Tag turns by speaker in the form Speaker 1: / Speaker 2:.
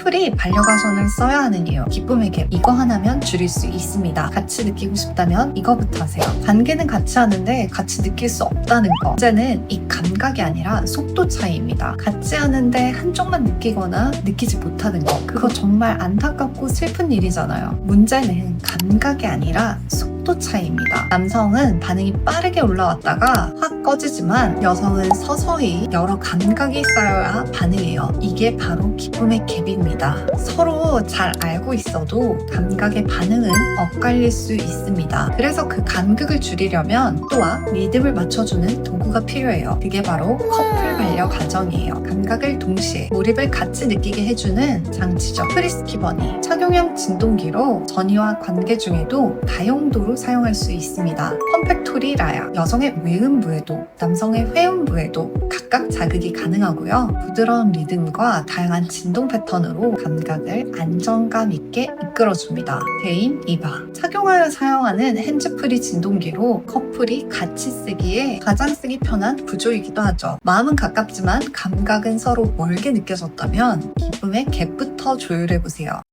Speaker 1: 커플이 반려가선을 써야 하는 이유. 기쁨의 갭. 이거 하나면 줄일 수 있습니다. 같이 느끼고 싶다면 이거부터 하세요. 관계는 같이 하는데 같이 느낄 수 없다는 거. 문제는 이 감각이 아니라 속도 차이입니다. 같이 하는데 한쪽만 느끼거나 느끼지 못하는 거. 그거 정말 안타깝고 슬픈 일이잖아요. 문제는 감각이 아니라 속도 차이입니다. 남성은 반응이 빠르게 올라왔다가 확 꺼지지만 여성은 서서히 여러 감각이 쌓여야 반응해요. 이게 바로 기쁨의 갭입니다. 서로 잘 알고 있어도 감각의 반응은 엇갈릴 수 있습니다. 그래서 그 간극을 줄이려면 또한 리듬을 맞춰주는 도구가 필요해요. 그게 바로 커플 반려 가정이에요. 감각을 동시에 몰입을 같이 느끼게 해주는 장치죠. 프리스키버니 착용형 진동기로 전이와 관계 중에도 다용도로 사용할 수 있습니다. 펌팩토리 라야 여성의 외음부에도 남성의 회음부에도 각각 자극이 가능하고요. 부드러운 리듬과 다양한 진동 패턴으로 감각을 안정감 있게 이끌어줍니다. 데임 이바 착용하여 사용하는 핸즈프리 진동기로 커플이 같이 쓰기에 가장 쓰기 편한 구조이기도 하죠. 마음은 가깝지만 감각은 서로 멀게 느껴졌다면 기쁨의 갭부터 조율해보세요.